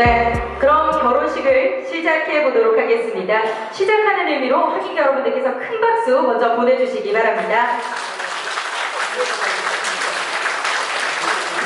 네, 그럼 결혼식을 시작해 보도록 하겠습니다. 시작하는 의미로 확인 여러분들께서 큰 박수 먼저 보내주시기 바랍니다.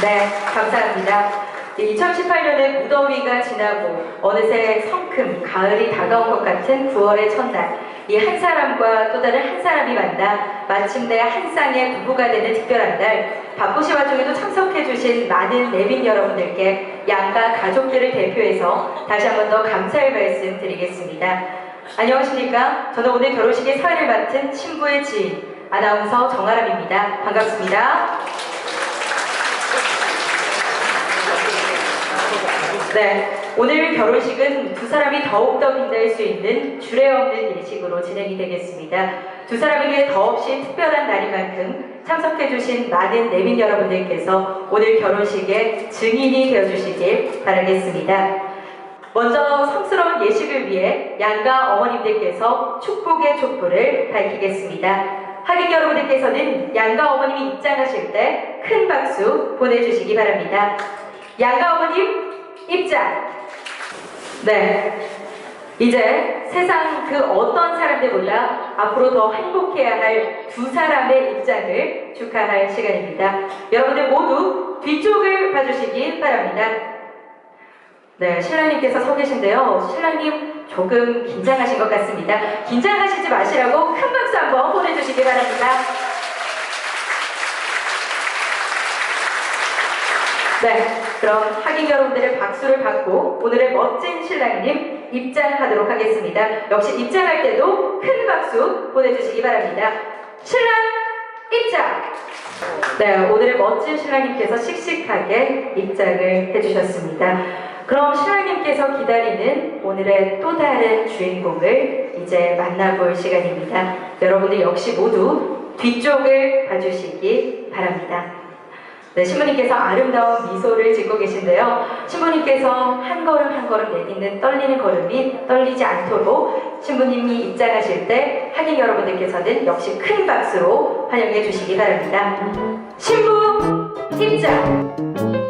네, 감사합니다. 2018년의 무더위가 지나고 어느새 성큼 가을이 다가온 것 같은 9월의 첫날 이 한 사람과 또 다른 한 사람이 만나 마침내 한 쌍의 부부가 되는 특별한 날 바쁘신 와중에도 참석해 주신 많은 내빈 여러분들께 양가 가족들을 대표해서 다시 한 번 더 감사의 말씀 드리겠습니다. 안녕하십니까? 저는 오늘 결혼식의 사회를 맡은 신부의 지인 아나운서 정아람입니다. 반갑습니다. 네, 오늘 결혼식은 두 사람이 더욱더 빛날 수 있는 주례 없는 예식으로 진행이 되겠습니다. 두 사람에게 더없이 특별한 날인 만큼 참석해주신 많은 내민 여러분들께서 오늘 결혼식의 증인이 되어주시길 바라겠습니다. 먼저 성스러운 예식을 위해 양가 어머님들께서 축복의 촛불을 밝히겠습니다. 하객 여러분들께서는 양가 어머님이 입장하실 때 큰 박수 보내주시기 바랍니다. 양가 어머님 입장. 네. 이제 세상 그 어떤 사람들보다 앞으로 더 행복해야 할 두 사람의 입장을 축하할 시간입니다. 여러분들 모두 뒤쪽을 봐주시기 바랍니다. 네, 신랑님께서 서 계신데요. 신랑님 조금 긴장하신 것 같습니다. 긴장하시지 마시라고 큰 박수 한번 보내주시기 바랍니다. 네, 그럼 하객 여러분들의 박수를 받고 오늘의 멋진 신랑님 입장하도록 하겠습니다. 역시 입장할 때도 큰 박수 보내주시기 바랍니다. 신랑 입장! 네, 오늘의 멋진 신랑님께서 씩씩하게 입장을 해주셨습니다. 그럼 신랑님께서 기다리는 오늘의 또 다른 주인공을 이제 만나볼 시간입니다. 여러분들 역시 모두 뒤쪽을 봐주시기 바랍니다. 네, 신부님께서 아름다운 미소를 짓고 계신데요. 신부님께서 한 걸음 한 걸음 내딛는 떨리는 걸음이 떨리지 않도록 신부님이 입장하실 때 하객 여러분들께서는 역시 큰 박수로 환영해 주시기 바랍니다. 신부 입장!